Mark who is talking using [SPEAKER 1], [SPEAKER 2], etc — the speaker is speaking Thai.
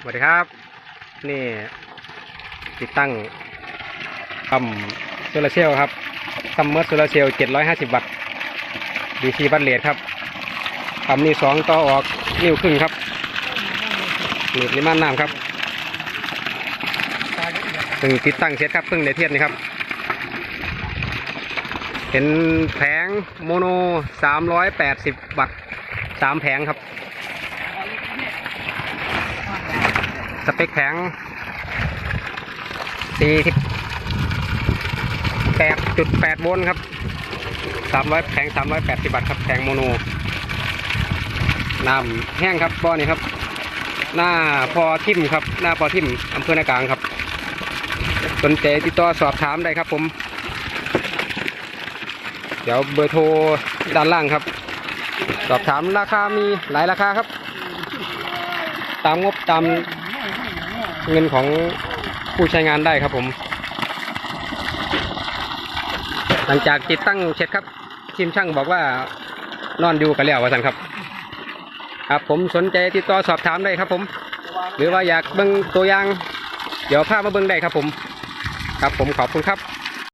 [SPEAKER 1] สวัสดีครับ นี่ ติดตั้งปั๊มโซลาร์เซลล์ครับซัมเมอร์โซลาร์เซลล์750 วัตต์ดีซีบัตเลทครับปั๊มนี่สองต่อออกนิ้วครึ่งครับหนีบลิมานน้ำครับเพิ่งติดตั้งเสร็จครับเพิ่งได้เทียนนี่ครับเป็นแผงโมโน 380 วัตต์สามแผงครับ สเปคแผง48.8โวลต์ครับ300แผง380วัตต์ครับแผงโมโนน้ำแห้งครับบ่อนี่ครับ หน้าพอทิมครับ หน้าพอทิมอำเภอนากลางครับ สนใจติดต่อสอบถามได้ครับผม เดี๋ยวเบอร์โทรด้านล่างครับ สอบถามราคามีหลายราคาครับ ตามงบตาม เงินของผู้ใช้งานได้ครับผม หลังจากติดตั้งเสร็จครับ ทีมช่างบอกว่านอนอยู่กันแล้วว่าสันครับ ครับผมสนใจติดต่อสอบถามได้ครับผม หรือว่าอยากเบิ่งตัวอย่าง เดี๋ยวพามาเบิ่งได้ครับผม ครับผมขอบคุณครับ